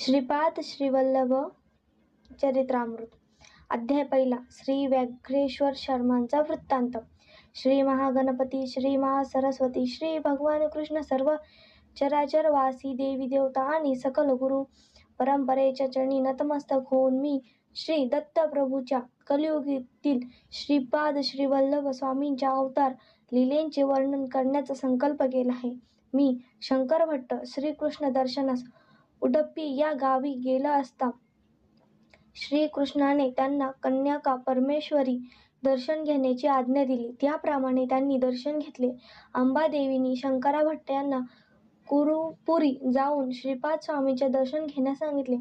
श्रीपाद श्रीवल्लभ चरित्रामृत. अध्याय पहिला श्री व्याघ्रेश्वर शर्मांचा वृत्तांत. श्री महागणपती श्री महासरस्वती श्री भगवान कृष्ण सर्व चराचर वासी देवी देवता आणि सकल गुरु परंपरेच्या चरणी नतमस्तक होऊन मी श्री दत्तप्रभूच्या कलियुगीतील श्रीपाद श्रीवल्लभ स्वामींच्या अवतार लीलेंचे वर्णन करण्याचा संकल्प केला आहे. मी शंकर भट्ट श्रीकृष्ण दर्शनास उडप्पी या गावी गेला असता. श्रीकृष्णाने त्यांना कन्याका परमेश्वरी दर्शन घेण्याची आज्ञा दिली. त्याप्रमाणे त्यांनी दर्शन घेतले. अंबादेवीनी शंकरा भट्ट यांना कुरुपुरी जाऊन श्रीपाद स्वामीचे दर्शन घेण्यास सांगितले.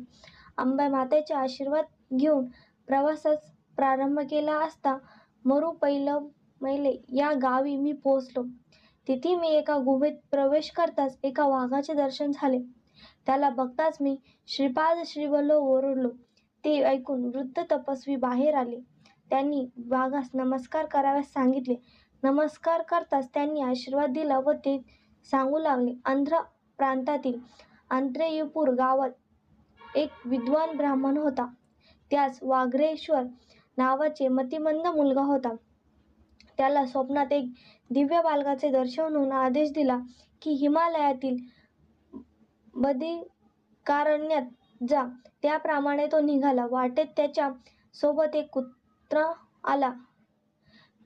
अंबा मातेचे आशीर्वाद घेऊन प्रवासास प्रारंभ केला असता मरुपैलमैले या गावी मी पोहोचलो. तिथे मी एका गुहेत प्रवेश करताच एका वाघाचे दर्शन झाले. त्याला बघताच मी श्रीपाद श्रीवल्लो ओरडलो. ते ऐकून वृद्ध तपस्वी बाहेर आले. त्यांनी वाघास नमस्कार कराव्यास सांगितले. नमस्कार करताच त्यांनी आशीर्वाद दिला व ते सांगू लागले आंध्र प्रांतातील आंत्रेयपूर गावात एक विद्वान ब्राह्मण होता. त्यास वाघ्रेश्वर नावाचे मतिमंद मुलगा होता. त्याला स्वप्नात एक दिव्य बालकाचे दर्शन होऊन आदेश दिला की हिमालयातील बदिकारण्यात जा त्याप्रमाणे तो निघाला. वाटेत त्याच्या सोबत एक कुत्रा आला.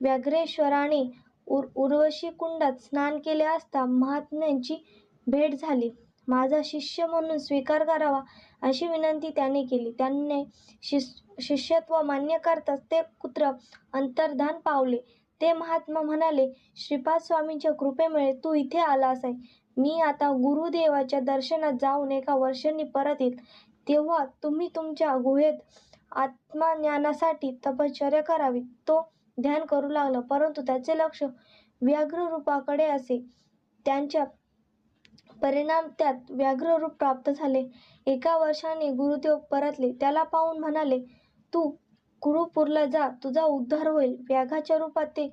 व्याघ्रेश्वराने उर उर्वशी कुंडात स्नान केले असता महात्म्यांची भेट झाली. माझा शिष्य म्हणून स्वीकार करावा अशी विनंती त्याने केली. त्याने शिष शिष्यत्व मान्य करताच ते कुत्र अंतर्धान पावले. ते महात्मा म्हणाले श्रीपाद स्वामींच्या कृपेमुळे तू इथे आलास आहे मी आता गुरुदेवाच्या दर्शनात जाऊन एका वर्षांनी परत येईल. तेव्हा तुम्ही तुमच्या गुहेत आत्मज्ञानासाठी तपश्चर्या करावी तो ध्यान करू लागला परंतु त्याचे लक्ष व्याघ्ररूपाकडे असे. त्यांच्या परिणाम त्यात व्याघ्ररूप प्राप्त झाले. एका वर्षाने गुरुदेव परतले. त्याला पाहून म्हणाले तू कुरुपूरला जा तुझा उद्धार होईल. व्याघाच्या रूपात ते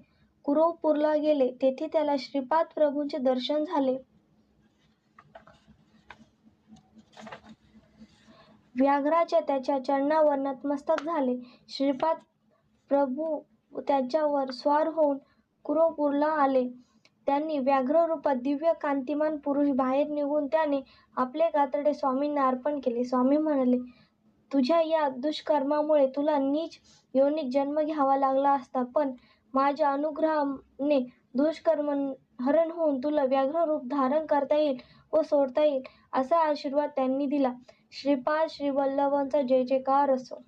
कुरुपूरला गेले तेथे त्याला श्रीपाद प्रभूंचे दर्शन झाले. व्याघ्राच्या त्याच्या चरणावर नतमस्तक झाले. श्रीपाद प्रभू त्याच्यावर स्वार होऊन कुरुपूरला आले. त्यांनी व्याघ्र रूपात दिव्य कांतिमान पुरुष बाहेर निघून त्याने आपले गातडे स्वामींना अर्पण केले. स्वामी म्हणाले तुझ्या या दुष्कर्मामुळे तुला नीच योनीत जन्म घ्यावा लागला असता पण माझ्या अनुग्रहाने दुष्कर्म हरण होऊन तुला व्याघ्र रूप धारण करता येईल व सोडता येईल असा आशीर्वाद त्यांनी दिला. श्रीपाद श्रीवल्लभांचा जय जयकार असो.